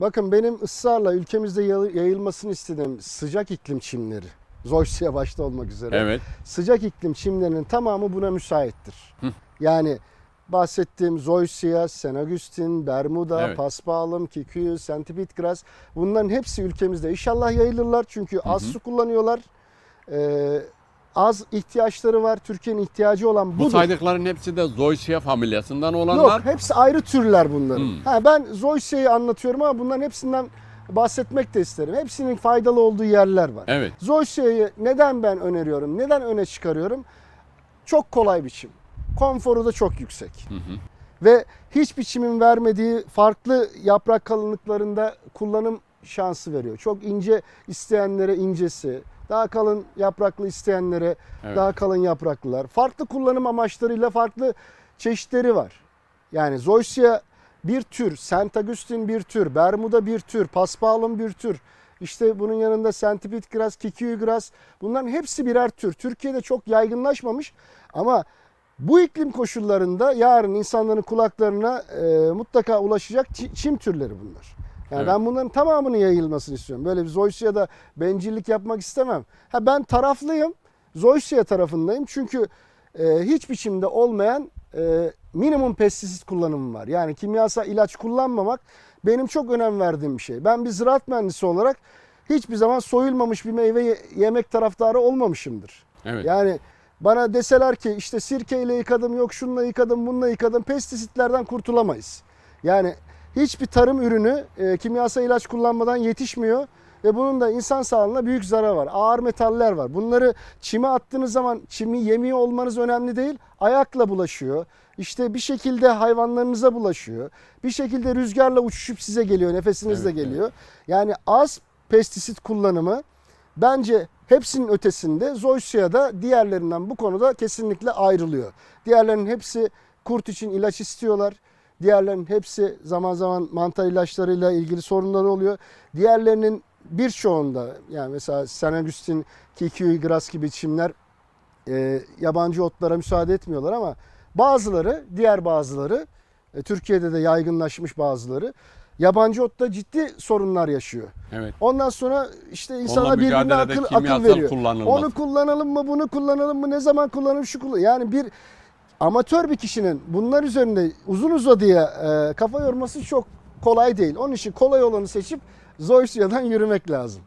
Bakın benim ısrarla ülkemizde yayı- yayılmasını istediğim sıcak iklim çimleri. Zoysia başta olmak üzere. Evet. Sıcak iklim çimlerinin tamamı buna müsaittir. Yani bahsettiğim Zoysia, San Agustin, Bermuda, Evet. Paspalum, Kikuyu, Centipede grass bunların hepsi ülkemizde. İnşallah yayılırlar çünkü az su kullanıyorlar. Ee, az ihtiyaçları var. Türkiye'nin ihtiyacı olan Bu budur. saydıkların hepsi de Zoysia familyasından Yok olanlar. hepsi ayrı türler bunların. Hmm. Ha, ben Zoysia'yı anlatıyorum ama bunların hepsinden bahsetmek de isterim. Hepsinin faydalı olduğu yerler var. Evet. Zoysia'yı neden ben öneriyorum? Neden öne çıkarıyorum? Çok kolay biçim. Konforu da çok yüksek. Ve hiç biçimin vermediği farklı yaprak kalınlıklarında kullanım şansı veriyor. Çok ince isteyenlere incesi, daha kalın yapraklı isteyenlere Evet. daha kalın yapraklılar. Farklı kullanım amaçlarıyla farklı çeşitleri var. Yani Zoysia bir tür, Saint Augustin bir tür, Bermuda bir tür, Paspalum bir tür. İşte bunun yanında Centipede grass, Kikuyu grass bunların hepsi birer tür. Türkiye'de çok yaygınlaşmamış ama bu iklim koşullarında yarın insanların kulaklarına e, mutlaka ulaşacak çi- çim türleri bunlar. Yani Evet. ben bunların tamamının yayılmasını istiyorum. Böyle bir Zoysia'da bencillik yapmak istemem. Ha ben taraflıyım. Zoysia tarafındayım. Çünkü e, hiç biçimde olmayan e, minimum pestisit kullanımı var. Yani kimyasal ilaç kullanmamak benim çok önem verdiğim bir şey. Ben bir ziraat mühendisi olarak hiçbir zaman soyulmamış bir meyve ye- yemek taraftarı olmamışımdır. Evet. Yani bana deseler ki işte sirkeyle yıkadım, yok şununla yıkadım, bununla yıkadım, pestisitlerden kurtulamayız. Yani hiçbir tarım ürünü e, kimyasal ilaç kullanmadan yetişmiyor ve bunun da insan sağlığına büyük zararı var. Ağır metaller var. Bunları çime attığınız zaman çimi yemiyor olmanız önemli değil. Ayakla bulaşıyor. İşte bir şekilde hayvanlarınıza bulaşıyor. Bir şekilde rüzgarla uçuşup size geliyor, nefesinizle evet. geliyor. Yani az pestisit kullanımı bence hepsinin ötesinde Zoysia da diğerlerinden bu konuda kesinlikle ayrılıyor. Diğerlerinin hepsi kurt için ilaç istiyorlar. Diğerlerinin hepsi zaman zaman mantar ilaçlarıyla ilgili sorunları oluyor. Diğerlerinin birçoğunda yani mesela San Agustin, Kikuyu grass gibi çimler e, yabancı otlara müsaade etmiyorlar ama bazıları, diğer bazıları e, Türkiye'de de yaygınlaşmış bazıları yabancı otta ciddi sorunlar yaşıyor. Evet. Ondan sonra işte insana birbirine akıl, akıl veriyor. Onu kullanalım mı, bunu kullanalım mı, ne zaman kullanalım, şu kullan. Yani bir amatör bir kişinin bunlar üzerinde uzun uzadıya e, kafa yorması çok kolay değil. Onun için kolay olanı seçip Zoysia'dan yürümek lazım.